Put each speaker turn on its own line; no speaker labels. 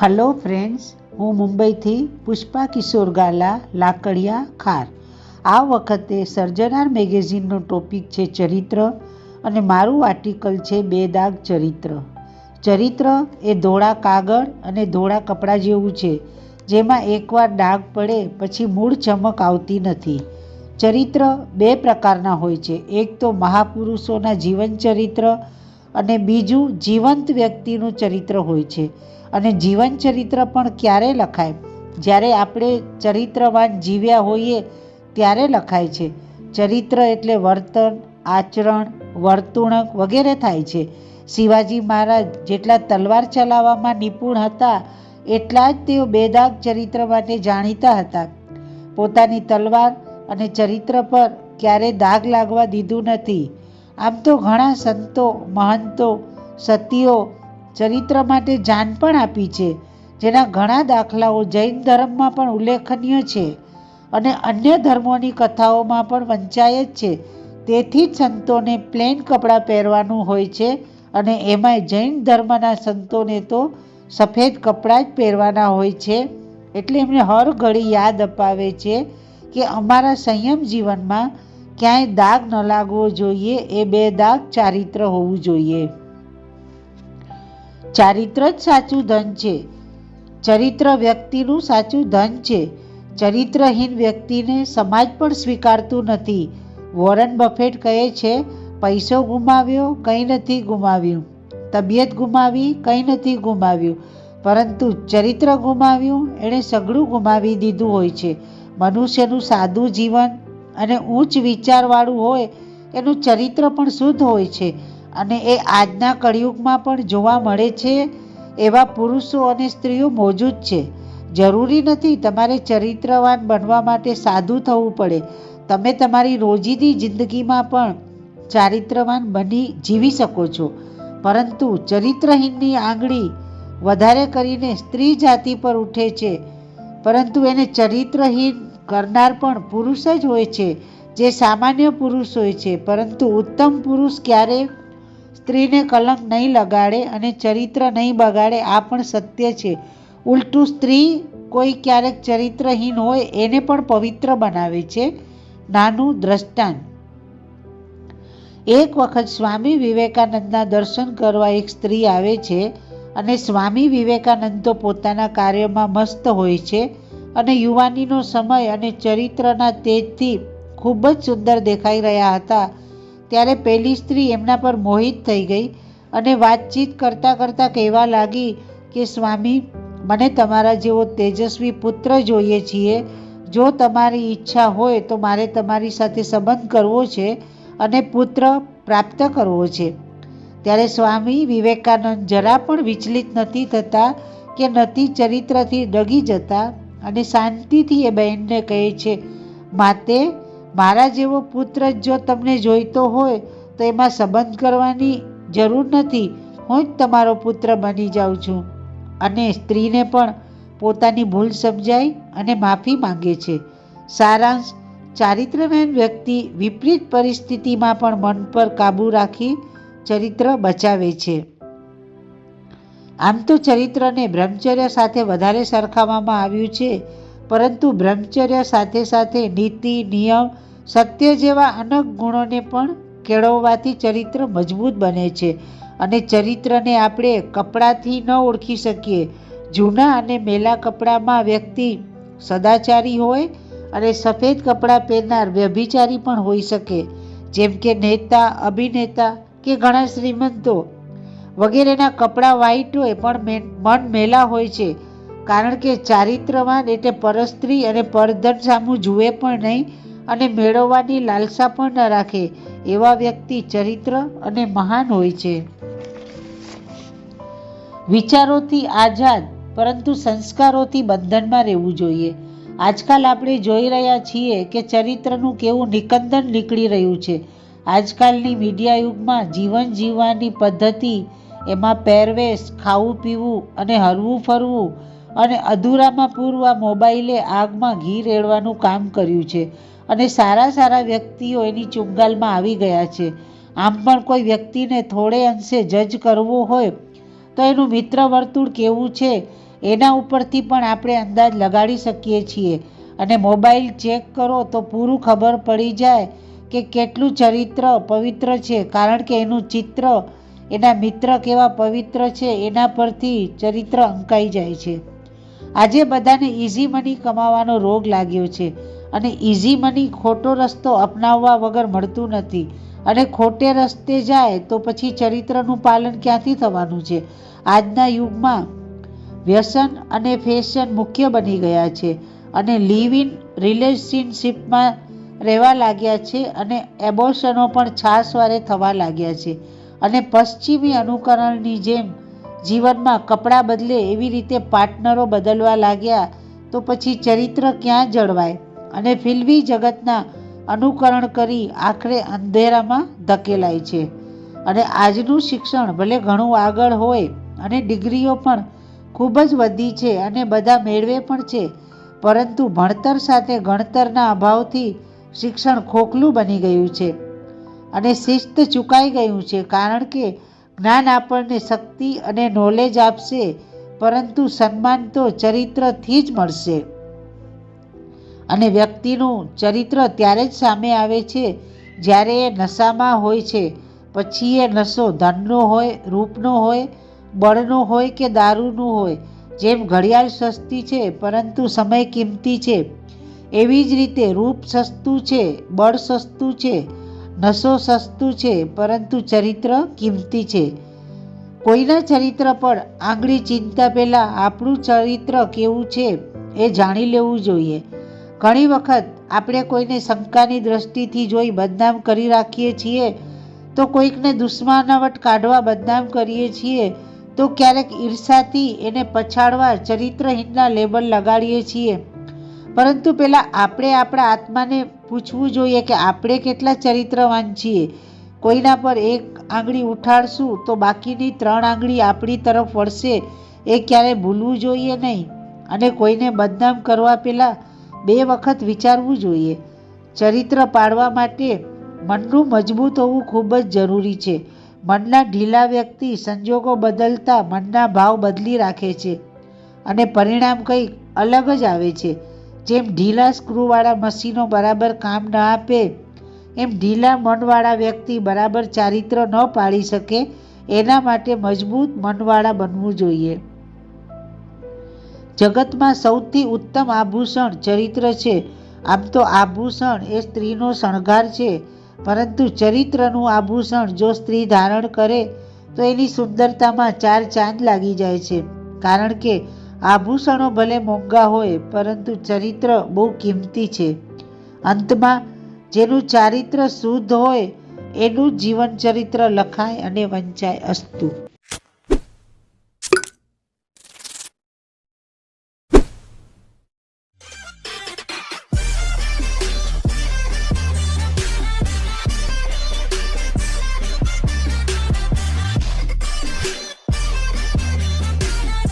Hello friends હું મુંબઈથી પુષ્પા કિશોર ગાલા, લાકડિયા, ખાર. આ વખતે સર્જનાર મેગેઝિનનો ટોપિક છે ચરિત્ર અને મારું આર્ટિકલ છે બે દાગ ચરિત્ર. ચરિત્ર એ ધોળા કાગળ અને ધોળા કપડાં જેવું છે, જેમાં એકવાર ડાઘ પડે પછી મૂળ ચમક આવતી નથી. ચરિત્ર બે પ્રકારના હોય છે, એક તો મહાપુરુષોના જીવન ચરિત્ર અને બીજું જીવંત વ્યક્તિનું ચરિત્ર હોય છે. અને જીવન ચરિત્ર પણ ક્યારે લખાય? જ્યારે આપણે ચરિત્રવાન જીવ્યા હોઈએ ત્યારે લખાય છે. ચરિત્ર એટલે વર્તન, આચરણ, વર્તુણક વગેરે થાય છે. શિવાજી મહારાજ જેટલા તલવાર ચલાવવામાં નિપુણ હતા, એટલા જ તેઓ બેદાગ ચરિત્ર માટે જાણીતા હતા. પોતાની તલવાર અને ચરિત્ર પર ક્યારે દાગ લાગવા દીધું નથી. આમ તો ઘણા સંતો, મહંતો, સતીઓ ચરિત્ર માટે જાન પણ આપી છે, જેના ઘણા દાખલાઓ જૈન ધર્મમાં પણ ઉલ્લેખનીય છે અને અન્ય ધર્મોની કથાઓમાં પણ વંચાય જ છે. તેથી જ સંતોને પ્લેન કપડાં પહેરવાનું હોય છે અને એમાંય જૈન ધર્મના સંતોને તો સફેદ કપડાં જ પહેરવાના હોય છે. એટલે એમને હર ઘડી યાદ અપાવે છે કે અમારા સંયમ જીવનમાં ક્યાંય દાગ ન લાગવો જોઈએ, એ બે દાગ ચારિત્ર હોવું જોઈએ. ચારિત્ર જ સાચું ધન છે. ચરિત્ર વ્યક્તિનું સાચું ધન છે. ચરિત્રહીન વ્યક્તિને સમાજ પણ સ્વીકારતું નથી. વોરન બફેટ કહે છે, પૈસો ગુમાવ્યો, કંઈ નથી ગુમાવ્યું. તબિયત ગુમાવી, કંઈ નથી ગુમાવ્યું. પરંતુ ચરિત્ર ગુમાવ્યું, એણે સઘળું ગુમાવી દીધું હોય છે. મનુષ્યનું સાદું જીવન અને ઊંચ વિચારવાળું હોય, એનું ચરિત્ર પણ શુદ્ધ હોય છે. અને એ આજના કળિયુગમાં પણ જોવા મળે છે, એવા પુરુષો અને સ્ત્રીઓ મોજૂદ છે. જરૂરી નથી તમારે ચરિત્રવાન બનવા માટે સાધુ થવું પડે. તમે તમારી રોજીની જિંદગીમાં પણ ચારિત્રવાન બની જીવી શકો છો. પરંતુ ચરિત્રહીનની આંગળી વધારે કરીને સ્ત્રી જાતિ પર ઉઠે છે. પરંતુ એને ચરિત્રહીન કરનાર પણ પુરુષ જ હોય છે, જે સામાન્ય પુરુષ હોય છે. પરંતુ ઉત્તમ પુરુષ ક્યારે? સ્ત્રીને કલંક નહીં લગાડે અને ચરિત્ર નહીં બગાડે, આ પણ સત્ય છે. ઉલટું સ્ત્રી કોઈ ક્યારેક ચરિત્રહીન હોય, એને પણ પવિત્ર બનાવે છે. નાનું દ્રષ્ટાંત. એક વખત સ્વામી વિવેકાનંદના દર્શન કરવા એક સ્ત્રી આવે છે અને સ્વામી વિવેકાનંદ તો પોતાના કાર્યમાં મસ્ત હોય છે અને યુવાનીનો સમય અને ચરિત્રના તેજથી ખૂબ જ સુંદર દેખાઈ રહ્યા હતા. ત્યારે પેલી સ્ત્રી એમના પર મોહિત થઈ ગઈ અને વાતચીત કરતાં કરતાં કહેવા લાગી કે, સ્વામી, મને તમારા જેવો તેજસ્વી પુત્ર જોઈએ છીએ. જો તમારી ઈચ્છા હોય તો મારે તમારી સાથે સંબંધ કરવો છે અને પુત્ર પ્રાપ્ત કરવો છે. ત્યારે સ્વામી વિવેકાનંદ જરા પણ વિચલિત નથી થતા કે નથી ચરિત્રથી ડગી જતા અને શાંતિથી એ બહેનને કહે છે, માતે મારા જેવો પુત્ર જો તમને જોઈતો હોય, તો એમાં સંબંધ કરવાની જરૂર નથી. હું જ તમારો પુત્ર બની જાઉં છું. અને સ્ત્રીને પણ પોતાની ભૂલ સમજાય અને માફી માંગે છે. સારાંશ ચારિત્રવાન વ્યક્તિ વિપરીત પરિસ્થિતિમાં પણ મન પર કાબૂ રાખી ચરિત્ર બચાવે છે. આમ તો ચરિત્રને બ્રહ્મચર્ય સાથે વધારે સરખાવવામાં આવ્યું છે, પરંતુ બ્રહ્મચર્ય સાથે સાથે નીતિ, નિયમ સત્ય જેવા અનેક ગુણોને પણ કેળવવાથી ચરિત્ર મજબૂત બને છે અને ચરિત્રને આપણે કપડાથી ન ઓળખી શકીએ. જૂના અને મેલા કપડામાં વ્યક્તિ સદાચારી હોય અને સફેદ કપડાં પહેરનાર વ્યભિચારી પણ હોઈ શકે. જેમ કે નેતા, અભિનેતા કે ઘણા શ્રીમંતો વગેરેના કપડાં વ્હાઈટ હોય પણ મન મેલા હોય છે. કારણ કે ચારિત્રવાન એટલે પરસ્ત્રી અને પરધન સામું જુએ પણ નહીં. અને મેળવવાની લાલસા પણ ન રાખે એવા વ્યક્તિ ચરિત્ર અને મહાન હોય છે. વિચારોથી આઝાદ, પરંતુ સંસ્કારોથી બંધનમાં રહેવું જોઈએ. આજકાલ આપણે જોઈ રહ્યા છીએ કે ચરિત્રનું કેવું નિકંદન નીકળી રહ્યું છે. આજકાલની મીડિયા યુગમાં જીવન જીવવાની પદ્ધતિ, એમાં પહેરવેશ, ખાવું પીવું અને હરવું ફરવું અને અધૂરામાં પૂરવા મોબાઈલે આગમાં ઘી રેડવાનું કામ કર્યું છે. અને સારા સારા વ્યક્તિઓ એની ચુંગાલમાં આવી ગયા છે. આમ પણ કોઈ વ્યક્તિને થોડે અંશે જજ કરવો હોય તો એનું મિત્ર વર્તુળ કેવું છે એના ઉપરથી પણ આપણે અંદાજ લગાડી શકીએ છીએ. અને મોબાઈલ ચેક કરો તો પૂરું ખબર પડી જાય કે કેટલું ચરિત્ર પવિત્ર છે. કારણ કે એનું ચિત્ર એના મિત્ર કેવા પવિત્ર છે એના પરથી ચરિત્ર અંકાઈ જાય છે. આજે બધાને ઇઝી મની કમાવાનો રોગ લાગ્યો છે. અને ઇઝી મની ખોટો રસ્તો અપનાવવા વગર મળતું નથી. અને ખોટે રસ્તે જાય તો પછી ચરિત્રનું પાલન ક્યાંથી થવાનું છે? આજના યુગમાં વ્યસન અને ફેશન મુખ્ય બની ગયા છે અને લિવ ઇન રિલેશનશીપમાં રહેવા લાગ્યા છે અને એબોશનો પણ છાસવારે થવા લાગ્યા છે. અને પશ્ચિમી અનુકરણની જેમ જીવનમાં કપડાં બદલે એવી રીતે પાર્ટનરો બદલવા લાગ્યા તો પછી ચરિત્ર ક્યાં જળવાય? અને ફિલ્મી જગતના અનુકરણ કરી આખરે અંધેરામાં ધકેલાય છે. અને આજનું શિક્ષણ ભલે ઘણું આગળ હોય અને ડિગ્રીઓ પણ ખૂબ જ વધી છે અને બધા મેળવે પણ છે, પરંતુ ભણતર સાથે ગણતરના અભાવથી શિક્ષણ ખોખલું બની ગયું છે. અને શિસ્ત ચૂકાઈ ગયું છે કારણ કે જ્ઞાન આપણને શક્તિ અને નોલેજ આપશે, પરંતુ સન્માન તો ચરિત્રથી જ મળશે. અને વ્યક્તિનું ચરિત્ર ત્યારે જ સામે આવે છે, જ્યારે એ નશામાં હોય છે. પછી એ નશો ધનનો હોય, રૂપનો હોય, બળનો હોય કે દારૂનું હોય. જેમ ઘડિયાળ સસ્તી છે, પરંતુ સમય કિંમતી છે. એવી જ રીતે રૂપ સસ્તું છે, બળ સસ્તું છે, નશો સસ્તું છે, પરંતુ ચરિત્ર કિંમતી છે. કોઈના ચરિત્ર પર આંગળી ચિંતા પહેલાં આપણું ચરિત્ર કેવું છે એ જાણી લેવું જોઈએ. ઘણી વખત આપણે કોઈને શંકાની દ્રષ્ટિથી જોઈ બદનામ કરી રાખીએ છીએ, તો કોઈકને દુશ્મનાવટ કાઢવા બદનામ કરીએ છીએ, તો ક્યારેક ઈર્ષાથી એને પછાડવા ચરિત્રહીનના લેબલ લગાડીએ છીએ. પરંતુ પહેલાં આપણે આપણા આત્માને પૂછવું જોઈએ કે આપણે કેટલા ચરિત્રવાન છીએ. કોઈના પર એક આંગળી ઉઠાડશું તો બાકીની ત્રણ આંગળી આપણી તરફ વળશે, એ ક્યારેય ભૂલવું જોઈએ નહીં. અને કોઈને બદનામ કરવા પહેલાં બે વખત વિચારવું જોઈએ. ચરિત્ર પાડવા માટે મનનું મજબૂત હોવું ખૂબ જ જરૂરી છે. મનના ઢીલા વ્યક્તિ સંજોગો બદલતા મનના ભાવ બદલી રાખે છે અને પરિણામ કંઈક અલગ જ આવે છે. જેમ ઢીલા સ્ક્રૂવાળા મશીનો બરાબર કામ ન આપે, એમ ઢીલા મનવાળા વ્યક્તિ બરાબર ચારિત્ર ન પાડી શકે, એના માટે મજબૂત મનવાળા બનવું જોઈએ. જગતમાં સૌથી ઉત્તમ આભૂષણ ચરિત્ર છે. આમ તો આભૂષણ એ સ્ત્રીનો શણગાર છે. પરંતુ ચરિત્રનું આભૂષણ જો સ્ત્રી ધારણ કરે, તો એની સુંદરતામાં ચાર ચાંદ લાગી જાય છે. કારણ કે આભૂષણો ભલે મોંઘા હોય, પરંતુ ચરિત્ર બહુ કિંમતી છે. અંતમાં, જેનું ચારિત્ર શુદ્ધ હોય, એનું જીવન ચરિત્ર લખાય અને વંચાય અસ્તુ.